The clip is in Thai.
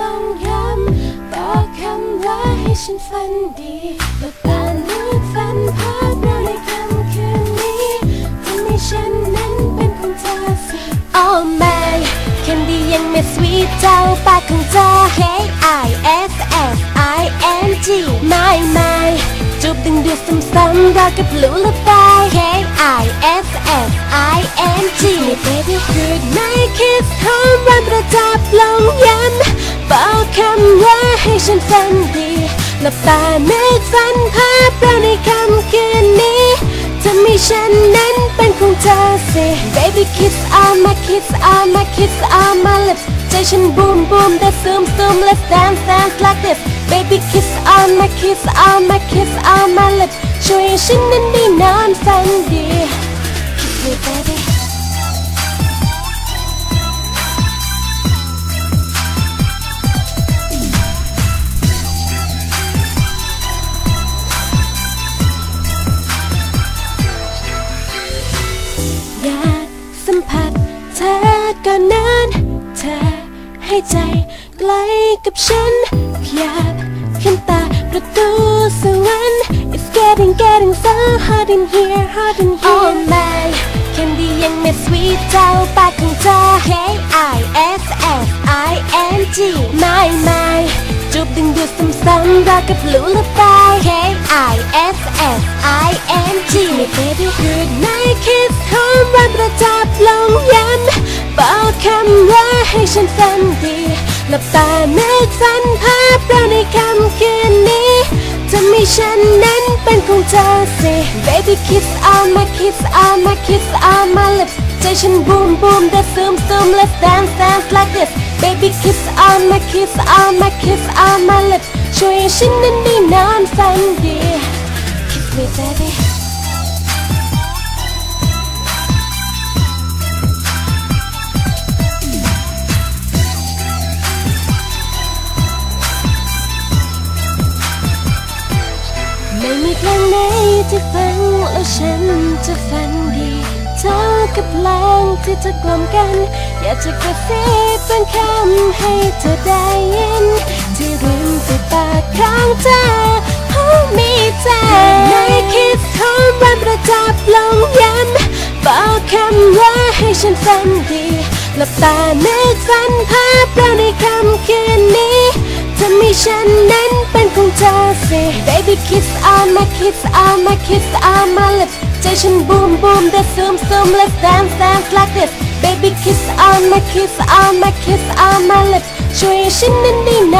long ยามต่อคำว่าให้ฉันฝันดีและปานนี้ คนดี้ยังไม่สวีทเจ้าปากของเธอ K I S S I N G My my จูบดึงดูดซ้ำๆราวกับลูลาบาย K I S S I N G Baby good night kiss หอมวานประจับลงย้ำบอกคำว่าให้ฉันฝันดีหลับตานึกฝันภาพเราในคำคืนนี้ทำให้ฉันนั้น ของเธอสิ Baby kiss on my kiss on my kiss on my lips ใจฉัน boom boom แต่ zoom zoom let's dance dance like this Baby kiss on my kiss on my kiss on my lips ช่วยให้ฉันนั้นได้นอน อก่อนนั้นเธอให้ใจใกล้กับฉันขยับขึ้นตาประตูสวรรค์ It's getting getting so hot in here hot in here Oh my แคนดี้ยังไม่สวีทเจ้าปากของเธอ K I S S I N G My my จูบดึงดูดซ้ำๆราวกับลูลาบาย K I S S I N G Baby คำว่าให้ฉันฝันดีหลับตานึกฝันภาพเราในค่ำคืนนี้ทำให้ฉันนั้นเป็นของเธอสิ Baby kiss on my kiss on my kiss on my lips ใจฉัน boom boom แต่ zoom zoom let's dance dance like this Baby kiss on my kiss on my kiss on my lips ช่วยให้ฉันนั้นได้นอนฝันดี Kiss me baby ไม่มีเพลงไหนที่ฟังแล้วฉันจะฝันดีเท่ากับเพลงที่เธอกล่อมกัน อยากจะกระซิบเป็นคำให้เธอได้ยิน ที่ริมฝีปากของเธอผู้มีใจในคิดหอมหวานประจับลงย้ำบอกคำว่าให้ฉันฝันดีหลับตานึกฝันภาพเราในคำคืนนี้ ทำให้ฉันนั้นเป็นของเธอสิ Baby kiss on my kiss on my kiss on my lips ใจฉัน boom boom แต่ zoom zoom let's dance dance like this Baby kiss on my kiss on my kiss on my lips ช่วยฉันนั้นได้น